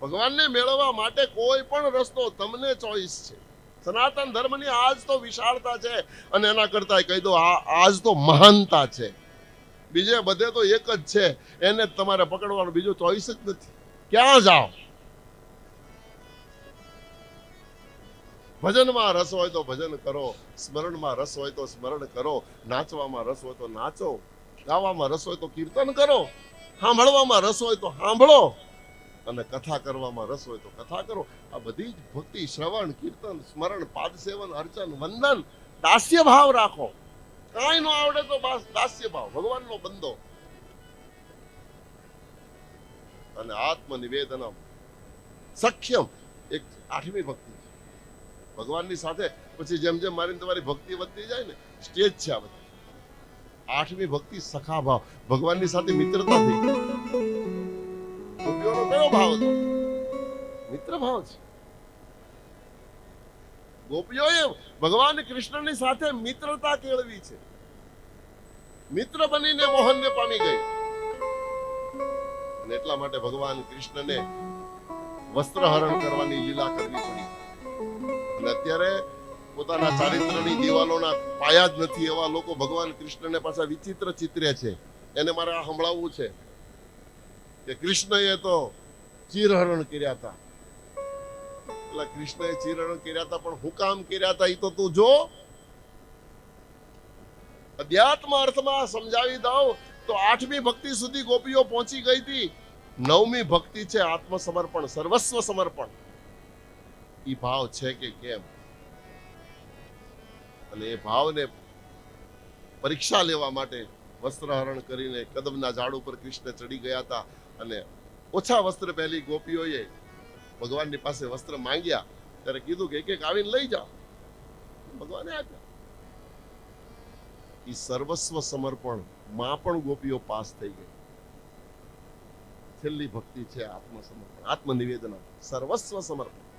ભગવાનને મેળવવા માટે કોઈ પણ રસ્તો તમને ચોઈસ છે. સનાતન ધર્મની આજ તો વિશાળતા છે અને એના કરતા કહી દો આજ તો મહાનતા છે. બીજે બધે તો એક જ છે, એને તમારે પકડવાનો, બીજો ચોઈસ જ નથી. ક્યાં જાઓ? ભજનમાં રસ હોય તો ભજન કરો, સ્મરણમાં રસ હોય તો સ્મરણ કરો, નાચવામાં રસ હોય તો નાચો, ગાવામાં રસ હોય તો કીર્તન કરો, સાંભળવામાં રસ હોય તો સાંભળો. અને કથા કરવામાં રસ હોય તો કથા કરો. આ બધી જ ભક્તિ, શ્રવણ, કીર્તન, સ્મરણ, પાદ સેવન, અર્ચન, વંદન, દાસ્ય ભાવ રાખો. કાંઈ ન આવડે તો બસ દાસ્ય ભાવ, ભગવાનનો બંદો. અને આત્મ નિવેદનમ સખ્યમ, એક આઠમી ભક્તિ. છે ભગવાનની સાથે પછી જેમ જેમ મારી તમારી ભક્તિ વધતી જાય ને, સ્ટેજ છે આ બધી. આઠમી ભક્તિ સખા ભાવ. ભગવાનની સાથે મિત્રતા ભાવ મિત્ર ભાવ છે ગોપીઓએ ભગવાન કૃષ્ણની સાથે મિત્રતા કેળવી છે. મિત્ર બનીને મોહનને પામી ગઈ. એટલા માટે ભગવાન કૃષ્ણને વસ્ત્રહરણ કરવાની લીલા કરવી પડી. અને અત્યારે પોતાના ચારિત્રની દિવાલોના પાયા જ નથી એવા લોકો ભગવાન કૃષ્ણને પાછા વિચિત્ર ચિત્રે છે. એને મારે આ સંભળાવવું છે કે કૃષ્ણએ તો ચીરહરણ કર્યા હતા એટલે કૃષ્ણએ ચીરહરણ કર્યા હતા પણ હું કામ કર્યા હતા એ તો તું જો. અધ્યાત્મ અર્થમાં સમજાવી દઉં તો આઠમી ભક્તિ સુધી ગોપીઓ પહોંચી ગઈ હતી નવમી ભક્તિ છે આત્મસમર્પણ, સર્વસ્વ સમર્પણ. એ ભાવ છે કે કેમ? અને એ ભાવને પરીક્ષા લેવા માટે વસ્ત્રહરણ કરીને કદમના ઝાડ ઉપર કૃષ્ણ ચડી ગયા હતા અને ઓછા વસ્ત્ર પહેલી ગોપીઓએ ભગવાનની પાસે વસ્ત્ર માંગ્યા. ત્યારે કીધું કે એક એક આવીને લઈ જાઓ. ભગવાને આપ્યા. એ સર્વસ્વ સમર્પણમાં પણ ગોપીઓ પાસ થઈ ગઈ. છેલ્લી ભક્તિ છે આત્મસમર્પણ, આત્મનિવેદન. સર્વસ્વ સમર્પણ.